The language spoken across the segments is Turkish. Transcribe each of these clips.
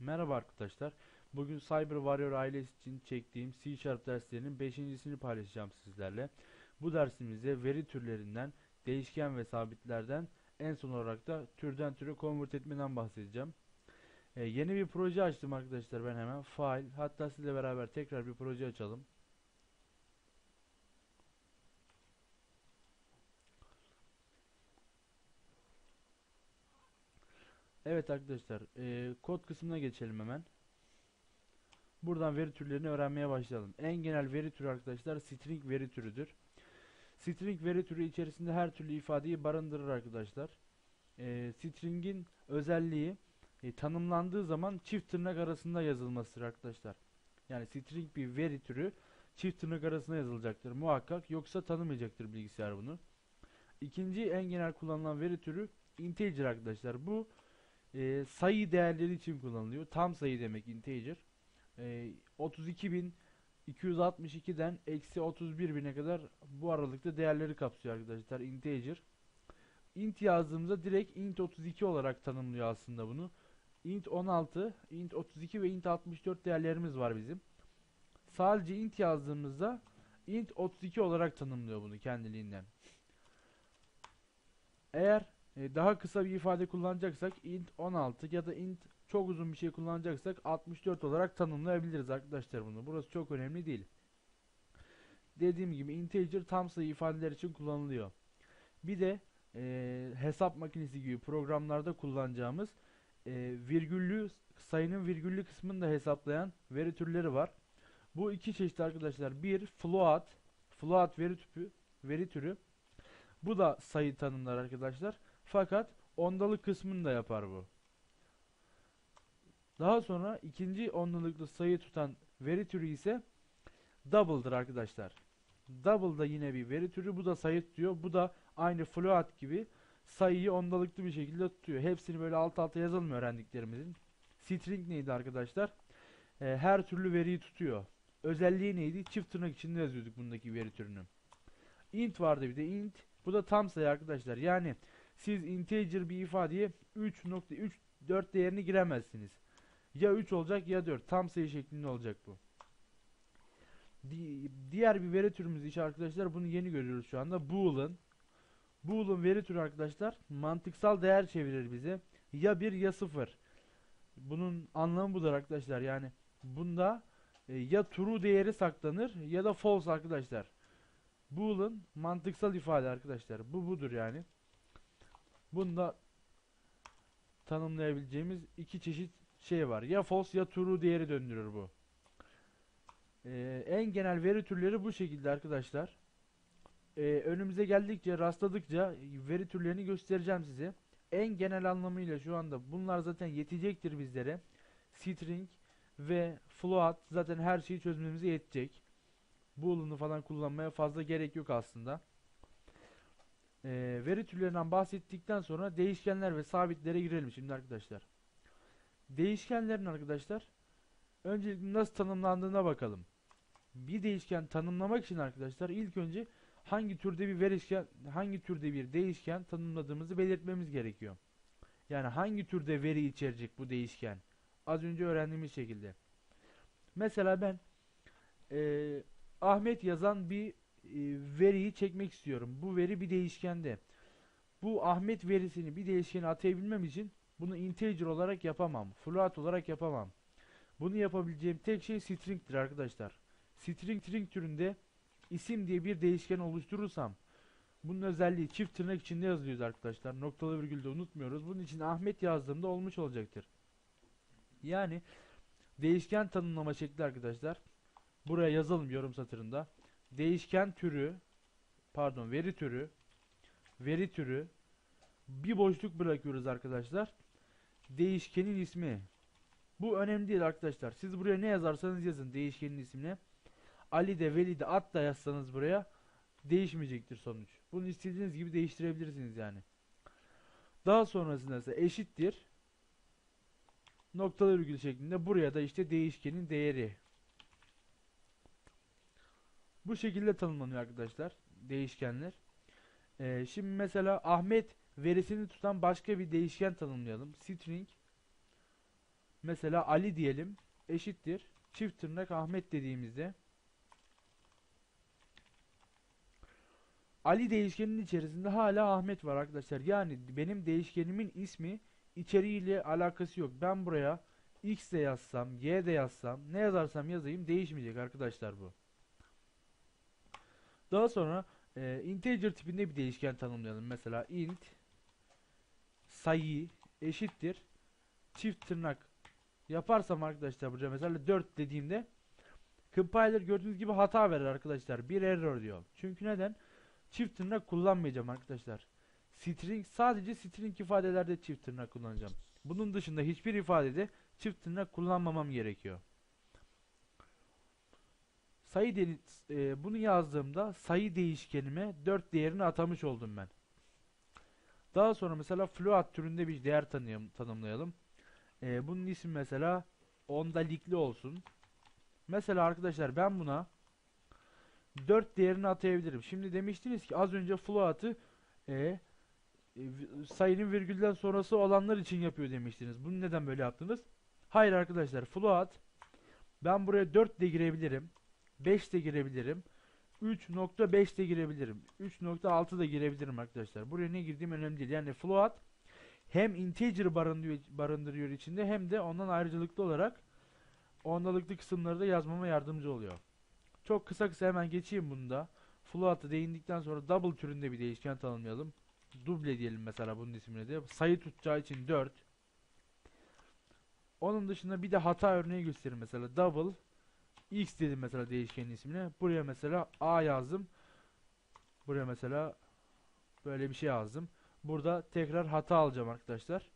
Merhaba arkadaşlar. Bugün Cyber Warrior ailesi için çektiğim C Sharp derslerinin 5.sini paylaşacağım sizlerle. Bu dersimizde veri türlerinden, değişken ve sabitlerden, en son olarak da türden türe convert etmeden bahsedeceğim. Ee, yeni bir proje açtım arkadaşlar ben hemen. File, hatta sizle beraber tekrar bir proje açalım. Evet arkadaşlar, e, kod kısmına geçelim hemen. Buradan veri türlerini öğrenmeye başlayalım. En genel veri türü arkadaşlar string veri türüdür. String veri türü içerisinde her türlü ifadeyi barındırır arkadaşlar. E, string'in özelliği e, tanımlandığı zaman çift tırnak arasında yazılmasıdır arkadaşlar. Yani string bir veri türü çift tırnak arasında yazılacaktır muhakkak yoksa tanımayacaktır bilgisayar bunu. İkinci en genel kullanılan veri türü integer arkadaşlar. Bu e, sayı değerleri için kullanılıyor. Tam sayı demek integer. E, 32.262'den eksi 31.000'e kadar bu aralıkta değerleri kapsıyor arkadaşlar integer. int yazdığımızda direkt int 32 olarak tanımlıyor aslında bunu. int 16, int 32 ve int 64 değerlerimiz var bizim. Sadece int yazdığımızda int 32 olarak tanımlıyor bunu kendiliğinden. Eğer e, daha kısa bir ifade kullanacaksak int 16 ya da int çok uzun bir şey kullanacaksak 64 olarak tanımlayabiliriz arkadaşlar bunu. Burası çok önemli değil. Dediğim gibi integer tam sayı ifadeler için kullanılıyor. Bir de e, hesap makinesi gibi programlarda kullanacağımız e, virgüllü sayının virgüllü kısmını da hesaplayan veri türleri var. Bu iki çeşit arkadaşlar. Bir float, float veri türü, veri türü. Bu da sayı tanımlar arkadaşlar. Fakat ondalık kısmını da yapar bu. Daha sonra ikinci ondalıklı sayı tutan veri türü ise double'dır arkadaşlar. Double da yine bir veri türü. Bu da sayı tutuyor. Bu da aynı float gibi sayıyı ondalıklı bir şekilde tutuyor. Hepsini böyle alt alta yazalım öğrendiklerimizin. String neydi arkadaşlar? Ee, her türlü veriyi tutuyor. Özelliği neydi? Çift tırnak içinde yazıyorduk bundaki veri türünü. Int vardı bir de int. Bu da tam sayı arkadaşlar. Yani siz integer bir ifadeye 3.34 değerini giremezsiniz. Ya 3 olacak ya 4. Tam sayı şeklinde olacak bu. Di diğer bir veri türümüz ise arkadaşlar bunu yeni görüyoruz şu anda. Boolean. Boolean veri türü arkadaşlar mantıksal değer çevirir bize. Ya 1 ya 0. Bunun anlamı budur arkadaşlar. Yani bunda e, ya true değeri saklanır ya da false arkadaşlar. Boolean mantıksal ifade arkadaşlar. Bu budur yani. Bunda tanımlayabileceğimiz iki çeşit şey var. Ya false ya true değeri döndürür bu. Ee, en genel veri türleri bu şekilde arkadaşlar. Ee, önümüze geldikçe rastladıkça veri türlerini göstereceğim size. En genel anlamıyla şu anda bunlar zaten yetecektir bizlere. String ve float zaten her şeyi çözmemize yetecek. Boolean'ı falan kullanmaya fazla gerek yok aslında. Ee, veri türlerinden bahsettikten sonra değişkenler ve sabitlere girelim şimdi arkadaşlar. Değişkenlerin arkadaşlar öncelikle nasıl tanımlandığına bakalım. Bir değişken tanımlamak için arkadaşlar ilk önce hangi türde bir verisken hangi türde bir değişken tanımladığımızı belirtmemiz gerekiyor. Yani hangi türde veri içerecek bu değişken? Az önce öğrendiğimiz şekilde. Mesela ben e, Ahmet yazan bir e, veriyi çekmek istiyorum. Bu veri bir değişkende. Bu Ahmet verisini bir değişkene atayabilmem için bunu integer olarak yapamam. Float olarak yapamam. Bunu yapabileceğim tek şey string'tir arkadaşlar. String string türünde isim diye bir değişken oluşturursam bunun özelliği çift tırnak içinde yazılıyor arkadaşlar. Noktalı virgülde unutmuyoruz. Bunun için Ahmet yazdığımda olmuş olacaktır. Yani değişken tanımlama şekli arkadaşlar. Buraya yazalım yorum satırında. Değişken türü pardon veri türü veri türü bir boşluk bırakıyoruz arkadaşlar. Değişkenin ismi. Bu önemli değil arkadaşlar. Siz buraya ne yazarsanız yazın değişkenin ismini. Ali de Veli de at da yazsanız buraya değişmeyecektir sonuç. Bunu istediğiniz gibi değiştirebilirsiniz yani. Daha sonrasında ise eşittir noktalı virgül şeklinde buraya da işte değişkenin değeri. Bu şekilde tanımlanıyor arkadaşlar değişkenler. Ee, şimdi mesela Ahmet verisini tutan başka bir değişken tanımlayalım. String Mesela Ali diyelim eşittir çift tırnak Ahmet dediğimizde Ali değişkeninin içerisinde hala Ahmet var arkadaşlar. Yani benim değişkenimin ismi içeriğiyle alakası yok. Ben buraya X de yazsam, Y de yazsam, ne yazarsam yazayım değişmeyecek arkadaşlar bu. Daha sonra e, integer tipinde bir değişken tanımlayalım. Mesela int sayı eşittir çift tırnak yaparsam arkadaşlar buraya mesela 4 dediğimde compiler gördüğünüz gibi hata verir arkadaşlar. Bir error diyor. Çünkü neden? Çift tırnak kullanmayacağım arkadaşlar. String sadece string ifadelerde çift tırnak kullanacağım. Bunun dışında hiçbir ifadede çift tırnak kullanmamam gerekiyor. Sayı de, e, bunu yazdığımda sayı değişkenime 4 değerini atamış oldum ben. Daha sonra mesela float türünde bir değer tanıyalım, tanımlayalım. E, bunun ismi mesela ondalikli olsun. Mesela arkadaşlar ben buna 4 değerini atayabilirim. Şimdi demiştiniz ki az önce float'ı e, e, sayının virgülden sonrası olanlar için yapıyor demiştiniz. Bunu neden böyle yaptınız? Hayır arkadaşlar float ben buraya 4 de girebilirim. 5 de girebilirim. 3.5 de girebilirim. 3.6 da girebilirim arkadaşlar. Buraya ne girdiğim önemli değil. Yani float hem integer barındırıyor, barındırıyor içinde hem de ondan ayrıcalıklı olarak ondalıklı kısımları da yazmama yardımcı oluyor. Çok kısa kısa hemen geçeyim bunu da. Float'a değindikten sonra double türünde bir değişken tanımlayalım. Duble diyelim mesela bunun ismine de. Sayı tutacağı için 4. Onun dışında bir de hata örneği göstereyim mesela. Double x dedim mesela değişkenin ismine. Buraya mesela a yazdım. Buraya mesela böyle bir şey yazdım. Burada tekrar hata alacağım arkadaşlar.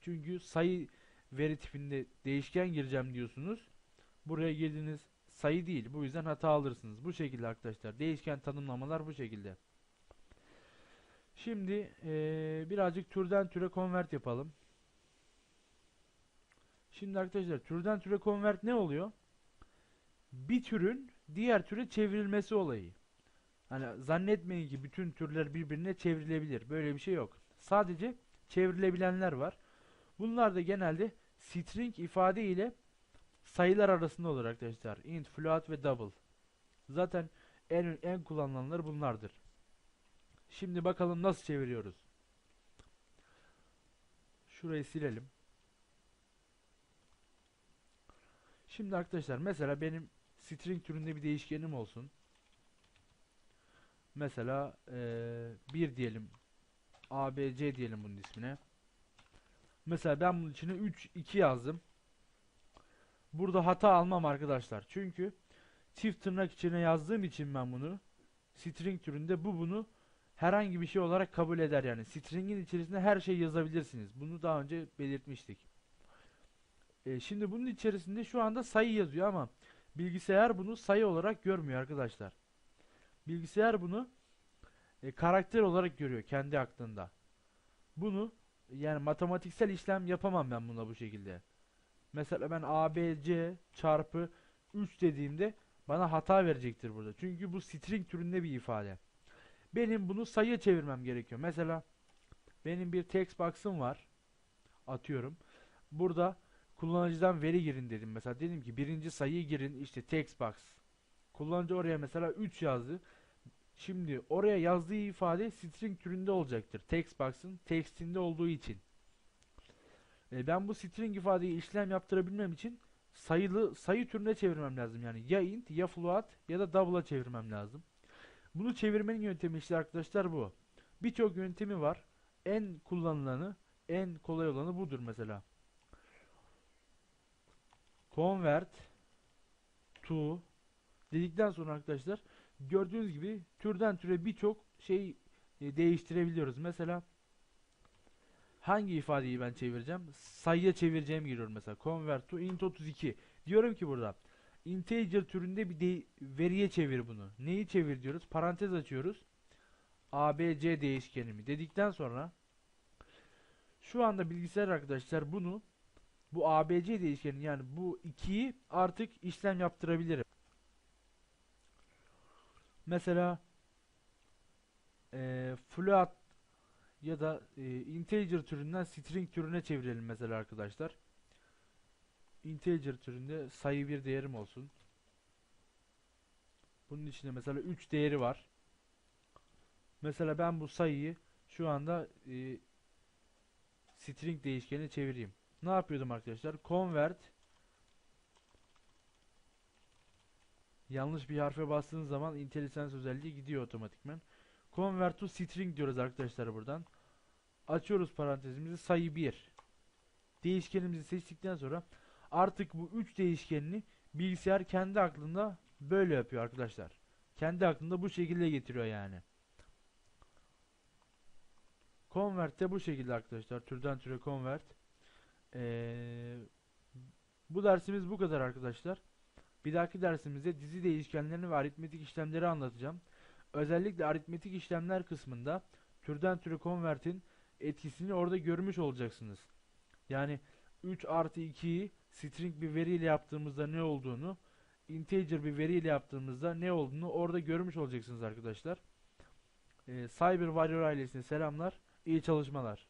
Çünkü sayı veri tipinde değişken gireceğim diyorsunuz. Buraya girdiğiniz sayı değil. Bu yüzden hata alırsınız. Bu şekilde arkadaşlar. Değişken tanımlamalar bu şekilde. Şimdi eee, birazcık türden türe convert yapalım. Şimdi arkadaşlar türden türe convert ne oluyor? Bir türün diğer türe çevrilmesi olayı. Hani zannetmeyin ki bütün türler birbirine çevrilebilir. Böyle bir şey yok. Sadece çevrilebilenler var. Bunlar da genelde string ifade ile sayılar arasında olur arkadaşlar. Int, float ve double. Zaten en en kullanılanlar bunlardır. Şimdi bakalım nasıl çeviriyoruz. Şurayı silelim. Şimdi arkadaşlar mesela benim string türünde bir değişkenim olsun. Mesela eee bir diyelim. ABC diyelim bunun ismine. Mesela ben bunun içine 3 2 yazdım. Burada hata almam arkadaşlar. Çünkü çift tırnak içine yazdığım için ben bunu string türünde bu bunu herhangi bir şey olarak kabul eder yani. String'in içerisinde her şey yazabilirsiniz. Bunu daha önce belirtmiştik. E, şimdi bunun içerisinde şu anda sayı yazıyor ama bilgisayar bunu sayı olarak görmüyor arkadaşlar. Bilgisayar bunu e, karakter olarak görüyor kendi aklında. Bunu yani matematiksel işlem yapamam ben buna bu şekilde. Mesela ben ABC çarpı 3 dediğimde bana hata verecektir burada. Çünkü bu string türünde bir ifade. Benim bunu sayıya çevirmem gerekiyor. Mesela benim bir text box'ım var. Atıyorum. Burada kullanıcıdan veri girin dedim. Mesela dedim ki birinci sayıyı girin işte text box. Kullanıcı oraya mesela 3 yazdı. Şimdi oraya yazdığı ifade string türünde olacaktır. Text box'ın textinde olduğu için. E, ben bu string ifadeyi işlem yaptırabilmem için sayılı sayı türüne çevirmem lazım. Yani ya int ya float ya da double'a çevirmem lazım. Bunu çevirmenin yöntemi işte arkadaşlar bu. Birçok yöntemi var. En kullanılanı, en kolay olanı budur mesela. Convert to dedikten sonra arkadaşlar gördüğünüz gibi türden türe birçok şey e, değiştirebiliyoruz. Mesela hangi ifadeyi ben çevireceğim? Sayıya çevireceğim giriyorum mesela. Convert to int 32. Diyorum ki burada integer türünde bir veriye çevir bunu. Neyi çevir diyoruz? Parantez açıyoruz. ABC değişkenimi dedikten sonra şu anda bilgisayar arkadaşlar bunu bu ABC değişkeni yani bu 2'yi artık işlem yaptırabilirim. Mesela eee float ya da e, integer türünden string türüne çevirelim mesela arkadaşlar. integer türünde sayı bir değerim olsun. Bunun içinde mesela 3 değeri var. Mesela ben bu sayıyı şu anda e, string değişkenine çevireyim. Ne yapıyordum arkadaşlar? Convert yanlış bir harfe bastığınız zaman IntelliSense özelliği gidiyor otomatikman. Convert to string diyoruz arkadaşlar buradan. Açıyoruz parantezimizi sayı 1. Değişkenimizi seçtikten sonra artık bu 3 değişkenini bilgisayar kendi aklında böyle yapıyor arkadaşlar. Kendi aklında bu şekilde getiriyor yani. Convert de bu şekilde arkadaşlar. Türden türe convert. Ee, bu dersimiz bu kadar arkadaşlar. Bir dahaki dersimizde dizi değişkenlerini ve aritmetik işlemleri anlatacağım. Özellikle aritmetik işlemler kısmında türden türe convert'in etkisini orada görmüş olacaksınız. Yani 3 artı 2'yi string bir veriyle yaptığımızda ne olduğunu, integer bir veriyle yaptığımızda ne olduğunu orada görmüş olacaksınız arkadaşlar. Ee, Cyber Warrior ailesine selamlar, iyi çalışmalar.